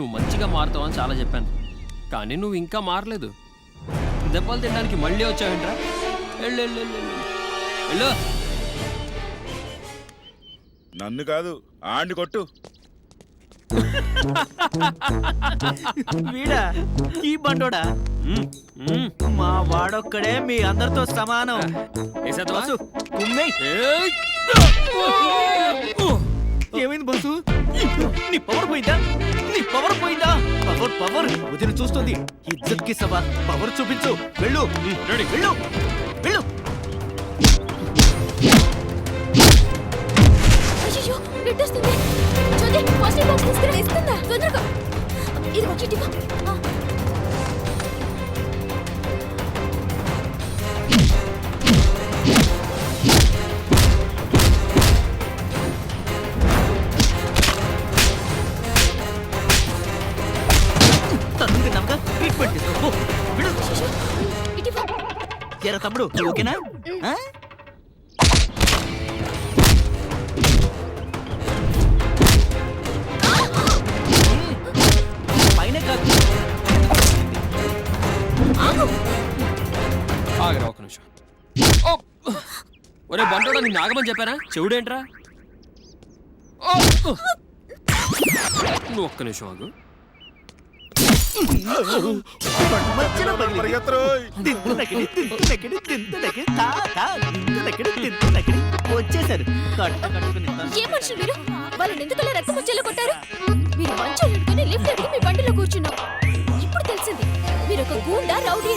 నువ్వు మంచిగా మారుతావని చాలా చెప్పాను. కానీ నువ్వు ఇంకా మారలేదు. దెబ్బలు తినడానికి మళ్ళీ వచ్చావేంట్రా? వెళ్ళు వెళ్ళు వెళ్ళు, వెళ్ళు. వెళ్ళు. నన్ను కాదు ఆండి కొట్టు. వీడా ఈ బండోడా. మా వాడొక్కడే మీ అందరితో సమానం! ఏమైంది బస్సు? నీ పవర్ పోయిందా? పవర్ పోయిందా? Power power. వదిన చూస్తుంది. ఇజ్జత్కి సభ. పవర్ చూపించు. వెళ్ళు. రెడీ. వెళ్ళు. వెళ్ళు. అయ్యో పెట్టేస్తుంది జ్యోతి ఫస్ట్ బాక్స్ తీసుకురా. ఇస్తుందా? తొందరగా. ఇది వచ్చి నువ్వు ఓకేనా? ఆ? పైన కాదు ఆగరా ఒక నిమిషం. ఓ! ఒరే బండోడా నిన్ను ఆగమని చెప్పానా? చెవుడేంట్రా? ఓ! నువ్వు ఒక్క నిమిషం ఆగు. వచ్చేసారు ఏ మనుషులు మీరు వాళ్ళని ఎందుకలా రక్తం వచ్చేలా కొట్టారు? మీరు మంచం ఎడుకొని లిఫ్ట్ ఎక్కి మీ బండిలో కూర్చున్నాం ఇప్పుడు తెలిసింది మీరు ఒక గూండా రౌడీ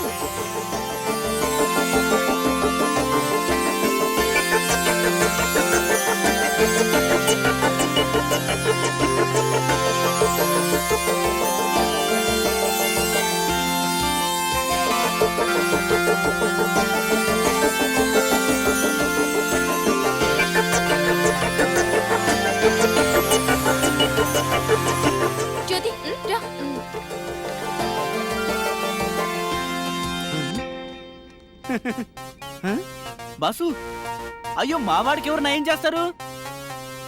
బాసు అయ్యో మావాడికి ఎవరు నయం చేస్తారు?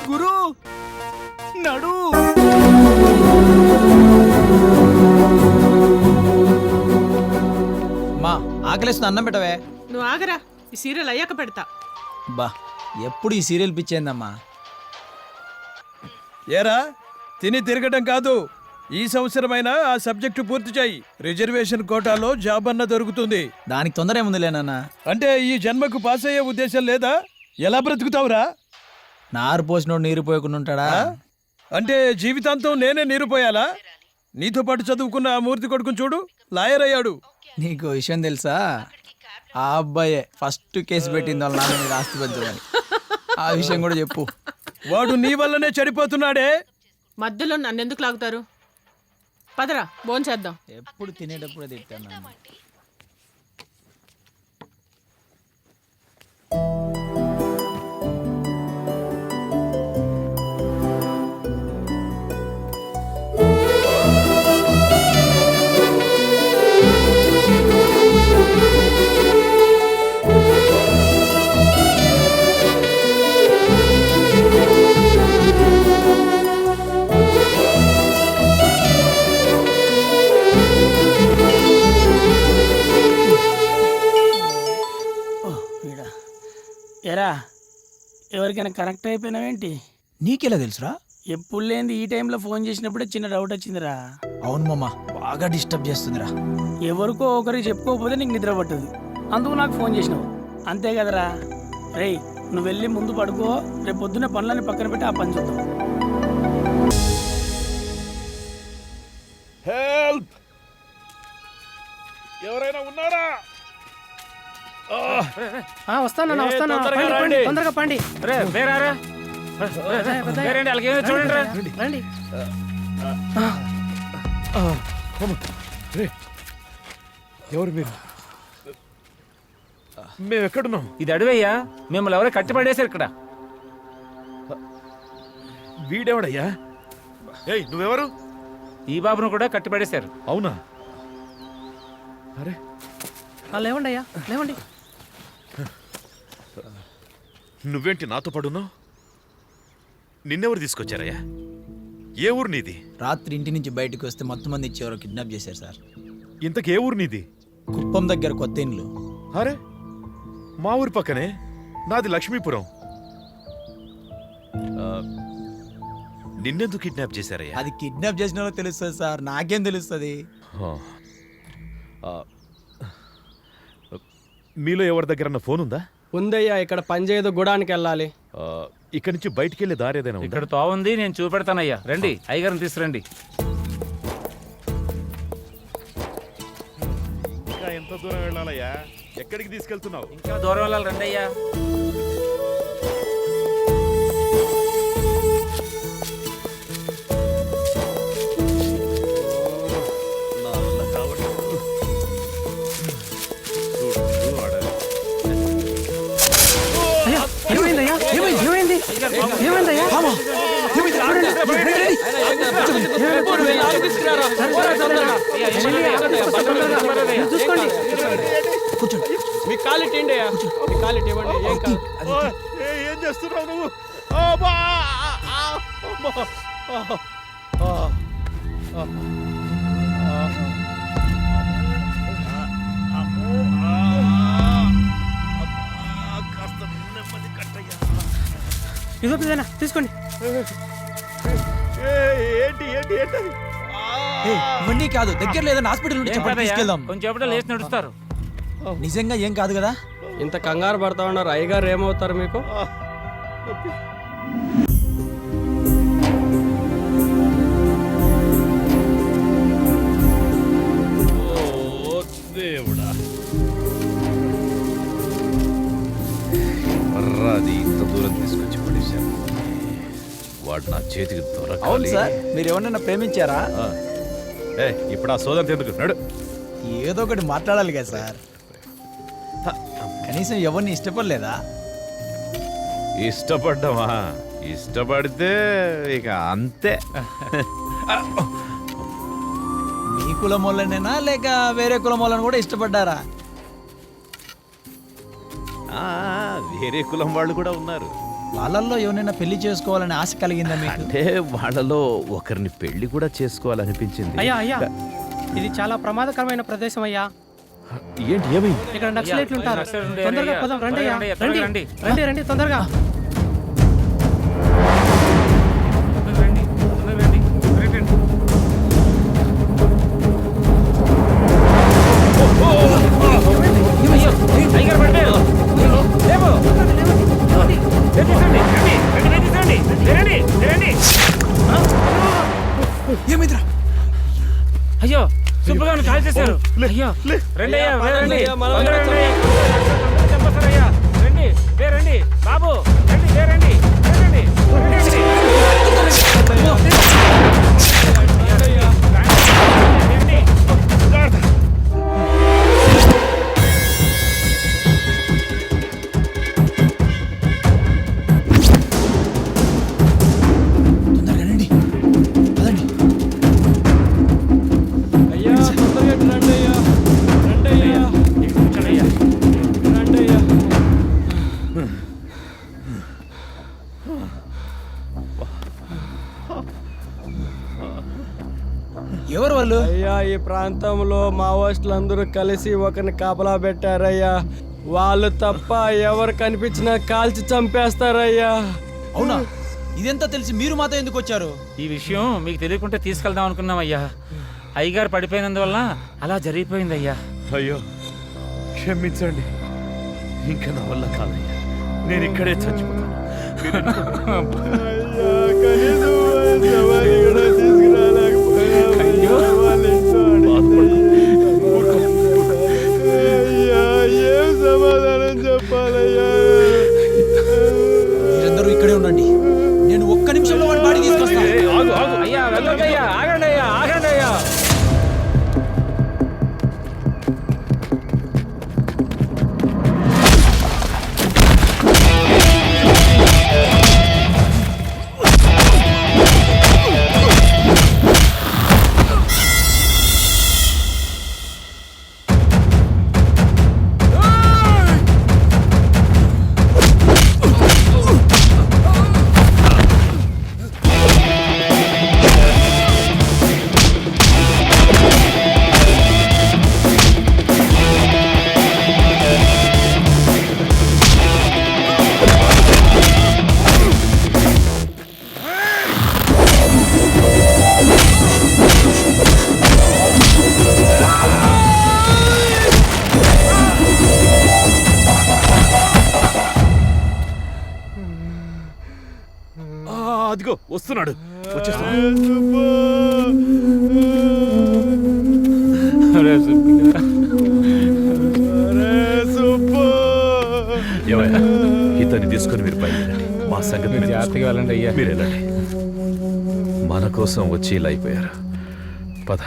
గురు నడు. మా ఆకలిస్తున్న అన్నం పెట్టవే. నువ్వు ఆగరా ఈ సీరియల్ అయ్యాక పెడతా. బా ఎప్పుడు ఈ సీరియల్ పిచ్చేందమ్మా? ఏరా తిని తిరగటం కాదు. ఈ సంవత్సరమైనా ఆ సబ్జెక్టు పూర్తి చేయి. రిజర్వేషన్ కోటాలో జాబ్ అన్న దొరుకుతుంది. దానికి తొందర ఏముందిలేనన్నా అంటే ఈ జన్మకు పాస్ అయ్యే ఉద్దేశం లేదా? ఎలా బ్రతుకుతావురా? నారు పోసినోడు నీరు పోయకుండా ఉంటాడా? అంటే జీవితాంతం నేనే నీరుపోయాలా నీతో పాటు చదువుకున్న ఆ మూర్తి కొడుకుని చూడు లాయర్ అయ్యాడు. నీకు విషయం తెలుసా? ఆ అబ్బాయే ఫస్ట్ కేసు పెట్టింది వాళ్ళ నాన్న మీద ఆస్తి పంచమని ఆ విషయం కూడా చెప్పు. వాడు నీ వల్లనే చెడిపోతున్నాడే. మధ్యలో నన్ను ఎందుకు లాగుతారు? పదరా భోంచేద్దాం. ఎప్పుడు తినేటప్పుడు తిట్టాను ఎవరికైనా కనెక్ట్ అయిపోయినావేంటి నీకెలా తెలుసురా? ఎప్పుడు లేని ఈ టైంలో ఫోన్ చేసినప్పుడే చిన్న డౌట్ వచ్చిందిరా. అవును మామ బాగా డిస్టర్బ్ చేస్తుందిరా. ఎవరికో ఒకరికి చెప్పుకోకపోతే నీకు నిద్ర పట్టదు. అందుకు నాకు ఫోన్ చేసినావు. అంతే కదరా. రేయ్ నువ్వు వెళ్ళి ముందు పడుకో రేపు పొద్దున్న పనులని పక్కన పెట్టి ఆ పని చూద్దాం. హెల్ప్ ఎవరైనా ఉన్నారా? వస్తానన్నా వస్తాను తొందరగా రండి. పండి రండి ఎవరు మీరు? మేము ఎక్కడున్నాం ఇది అడవయ్యా. మిమ్మల్ని ఎవరో కట్టిపడేశారు ఇక్కడ. వీడెవడయ్యా? ఏయ్ నువ్వెవరు? ఈ బాబును కూడా కట్టిపడేశారు. అవునా? అరే లేవండి అయ్యా లేవండి. నువ్వేంటి నాతో పడున్నావు? నిన్నెవరు తీసుకొచ్చారయ్యా? ఏ ఊరు నీది? రాత్రి ఇంటి నుంచి బయటకు వస్తే మొత్తం మంది ఇచ్చేవారు కిడ్నాప్ చేశారు సార్. ఇంతకు ఏ ఊరు నీది? కుప్పం దగ్గర కొత్త ఇండ్లు అరే మా ఊరి పక్కనే నాది లక్ష్మీపురం. ఆ, నిన్నెందుకు కిడ్నాప్ చేశారయ్యా? అది కిడ్నాప్ చేసిన వాళ్ళకి తెలుస్తుంది సార్ నాకేం తెలుస్తుంది? ఆ. ఆ. మీలో ఎవరి దగ్గర ఫోన్ ఉందా? ఉందయ్యా ఇక్కడ పనిచేయదు గుడానికి వెళ్ళాలి. ఇక్కడి నుంచి బయటికి వెళ్ళే దారి ఏదైనా ఉందా? ఇక్కడ తోవుంది నేను చూపెడతానయ్యా. రండి అయ్యగారిని తీసుకురండి. ఇంకా ఎంత దూరం వెళ్ళాలయ్యా? ఎక్కడికి తీసుకెళ్తున్నావు? ఇంకా దూరం వెళ్ళాలి రండి అయ్యా చూసుకోండి మీ కాలు తిండి మీ కాలు ఇవ్వండి ఏం కాదు ఏం చేస్తున్నావు నువ్వు అబ్బా! తీసుకోండి ఏంటి! ఇవన్నీ కాదు. దగ్గర లేదని హాస్పిటల్ నుండి చెప్పండి తీసుకెళ్దాం. కొంచెం ఎప్పుడో లేచి నడుస్తారు. నిజంగా ఏం కాదు కదా? ఇంత కంగారు పడతా ఉన్నారు. అయ్యగారు ఏమవుతారు మీకు? వాడు నా చేతికి అవును దొరకాలి సార్ మీరు ఎవరన్నా ప్రేమించారా? ఆ. ఏ ఇప్పుడు ఆ సోదరు ఎందుకు? నడు. ఏదో ఒకటి మాట్లాడాలి కదా సార్. కనీసం ఎవరిని ఇష్టపడలేదా? ఇష్టపడ్డామా ఇష్టపడితే ఇక అంతే. మీ కులం వాళ్ళనేనా లేక వేరే కులం వాళ్ళని కూడా ఇష్టపడ్డారా? ఆ, వేరే కులం వాళ్ళు కూడా ఉన్నారు. వాళ్ళల్లో ఎవరైనా పెళ్ళి చేసుకోవాలని ఆశ కలిగిందా మీకు? అంటే వాళ్ళలో ఒకరిని పెళ్ళి కూడా చేసుకోవాలనిపించింది. అయ్యా అయ్యా ఇది చాలా ప్రమాదకరమైన ప్రదేశం అయ్యా. ఏంటి ఏమైంది? ఇక్కడ నక్సలైట్లు ఉంటారు. తొందరగా. పదం రండి అయ్యా. రండి, రండి రండి. తొందరగా అయ్యో రండి. అయ్యా. రండి తొందరగా రండి. బాబు రండి. రండి. రండి రండి. రండి. ఎవరు వాళ్ళు? అయ్యా ఈ ప్రాంతంలో మావోయిస్టులు అందరూ కలిసి ఒకరిని కాపలా పెట్టారయ్యా. వాళ్ళు తప్ప ఎవరు కనిపించినా కాల్చి చంపేస్తారయ్యా. అవునా? ఇదెంతా తెలిసి మీరు మాతో ఎందుకు వచ్చారు? ఈ విషయం మీకు తెలియకుంటే తీసుకెళ్దాం అనుకున్నామయ్యా. అయ్యగారు పడిపోయినందువల్ల అలా జరిగిపోయిందయ్యా. అయ్యో క్షమించండి. ఇంకా నా వల్ల కాదయ్యా. నేను ఇక్కడే చచ్చిపోతాను. అయ్యా ఏమయ్యా? ఇతన్ని తీసుకుని మీరు బయలుదేరండి. మా సంగతి జాగ్రత్తగా వెళ్ళండి అయ్యా. మీరు వెళ్ళండి మన కోసం వచ్చి ఇలా అయిపోయారు. పద.